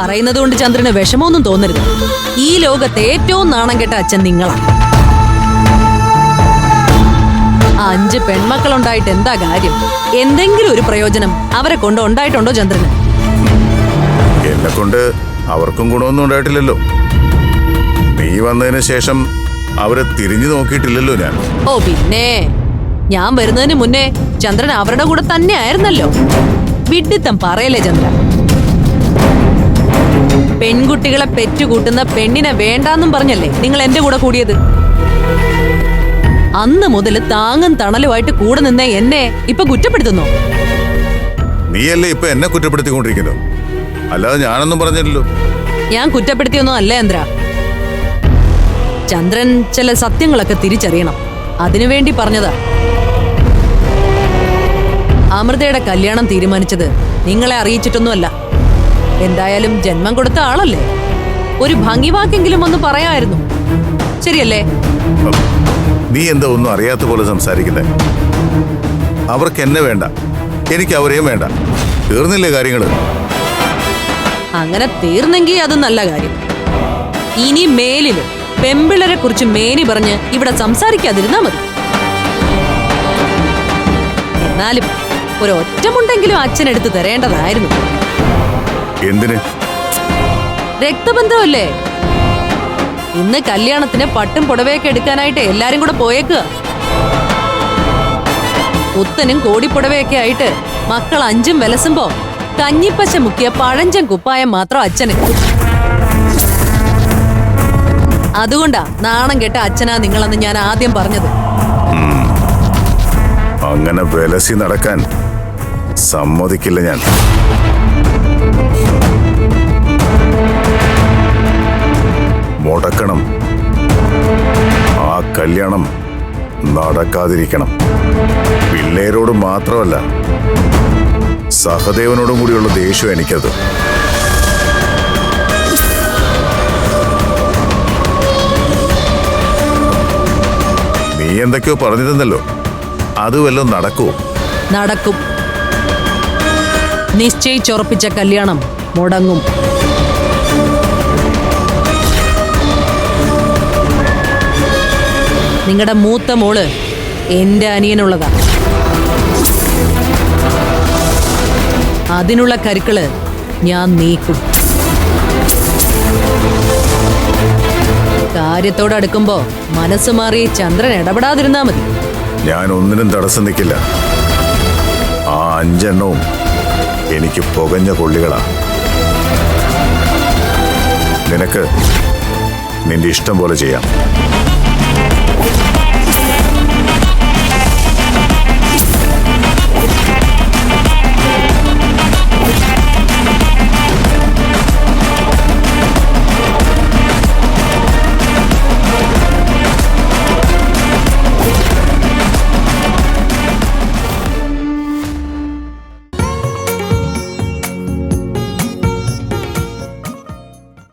പറയുന്നത് കൊണ്ട് ചന്ദ്രന് വിഷമമൊന്നും തോന്നരുത്. ഈ ലോകത്തെ ഏറ്റവും നാണം കെട്ട അച്ഛൻ നിങ്ങളാണ്. അഞ്ച് പെൺമക്കളുണ്ടായിട്ട് എന്താ കാര്യം? എന്തെങ്കിലും ഒരു പ്രയോജനം അവരെ കൊണ്ട് ഉണ്ടായിട്ടുണ്ടോ ചന്ദ്രന്? എന്നെ കൊണ്ട് അവർക്കും ഗുണമൊന്നും ഉണ്ടായിട്ടില്ലല്ലോ. നീ വന്നതിന് ശേഷം അവരെ തിരിഞ്ഞു നോക്കിയിട്ടില്ലല്ലോ ഞാൻ. ഓ പിന്നെ. ഞാൻ വരുന്നതിന് മുന്നേ ചന്ദ്രൻ അവരുടെ കൂടെ തന്നെ ആയിരുന്നല്ലോ വിഡിത്തം പറയലേ ചന്ദ്ര പെൺകുട്ടികളെ പെറ്റുകൂട്ടുന്ന പെണ്ണിനെ വേണ്ടാന്നും പറഞ്ഞല്ലേ നിങ്ങൾ എന്റെ കൂടെ കൂടിയത്? അന്ന് മുതൽ താങ്ങും തണലുമായിട്ട് കൂടെ നിന്ന എന്നെ ഇപ്പൊ കുറ്റപ്പെടുത്തുന്നു? നീയല്ലേ ഇപ്പൊ എന്നെ കുറ്റപ്പെടുത്തിക്കൊണ്ടിരിക്കുന്നു അല്ലാതെ ഞാനൊന്നും പറഞ്ഞില്ലല്ലോ. ഞാൻ കുറ്റപ്പെടുത്തിയൊന്നും അല്ല ചന്ദ്ര. ചന്ദ്രൻ ചില സത്യങ്ങളൊക്കെ തിരിച്ചറിയണം. അതിനുവേണ്ടി പറഞ്ഞതാ. അമൃതയുടെ കല്യാണം തീരുമാനിച്ചത് നിങ്ങളെ അറിയിച്ചിട്ടൊന്നുമല്ല. എന്തായാലും ജന്മം കൊടുത്ത ആളല്ലേ? ഒരു ഭംഗിവാക്കെങ്കിലും ഒന്ന് പറയാമായിരുന്നു ശരിയല്ലേ? നീ എന്താ ഒന്നും അറിയാത്ത പോലെ സംസാരിക്കുന്നത് അവർക്ക് എന്നെ വേണ്ട. എനിക്ക് അവരെയും വേണ്ട. തീർന്നില്ലേ കാര്യങ്ങൾ അങ്ങനെ തീർന്നെങ്കിൽ അത് നല്ല കാര്യം. ഇനി മേലിൽ പെമ്പിളരെ കുറിച്ച് മേനി പറഞ്ഞ് ഇവിടെ സംസാരിക്കാതിരുന്നാ മതി. എന്നാലും ഒരു ഒറ്റമുണ്ടെങ്കിലും അച്ഛനെടുത്ത് തരേണ്ടതായിരുന്നു. എന്തിന്? രക്തബന്ധമല്ലേ? ഇന്ന് കല്യാണത്തിന് പട്ടും പുടവയൊക്കെ എടുക്കാനായിട്ട് എല്ലാരും കൂടെ പോയേക്കുക പുത്തനും കോടിപ്പുടവയൊക്കെ ആയിട്ട് മക്കൾ അഞ്ചും വിലസുമ്പോ കഞ്ഞിപ്പശ മുക്കിയ പഴഞ്ചൻ കുപ്പായം മാത്രം അച്ഛന്. അതുകൊണ്ടാ നാണം കെട്ട അച്ഛനാ നിങ്ങളെന്ന് ഞാൻ ആദ്യം പറഞ്ഞത്. അങ്ങനെ വിലസി നടക്കാൻ സമ്മതിക്കില്ല ഞാൻ. കല്യാണം നടക്കാതിരിക്കണം. പിള്ളേരോട് മാത്രമല്ല സഹദേവനോടും കൂടിയുള്ള ദേഷ്യം എനിക്കത്. നീ എന്തൊക്കെയോ പറഞ്ഞിരുന്നല്ലോ അത് വല്ലതും നടക്കുമോ നടക്കും. നിശ്ചയിച്ചുറപ്പിച്ച കല്യാണം മുടങ്ങും. നിങ്ങളുടെ മൂത്ത മോൾ എന്റെ അനിയനുള്ളതാ. അതിനുള്ള കരുക്കൾ ഞാൻ നീക്കും. കാര്യത്തോടടുക്കുമ്പോ മനസ്സ് മാറി ചന്ദ്രൻ ഇടപെടാതിരുന്നാ മതി. ഞാൻ ഒന്നിനും തടസ്സം നിൽക്കില്ല. ആ അഞ്ചെണ്ണവും എനിക്ക് പുകഞ്ഞ കൊള്ളികളാ. നിനക്ക് നിന്റെ ഇഷ്ടം പോലെ ചെയ്യാം.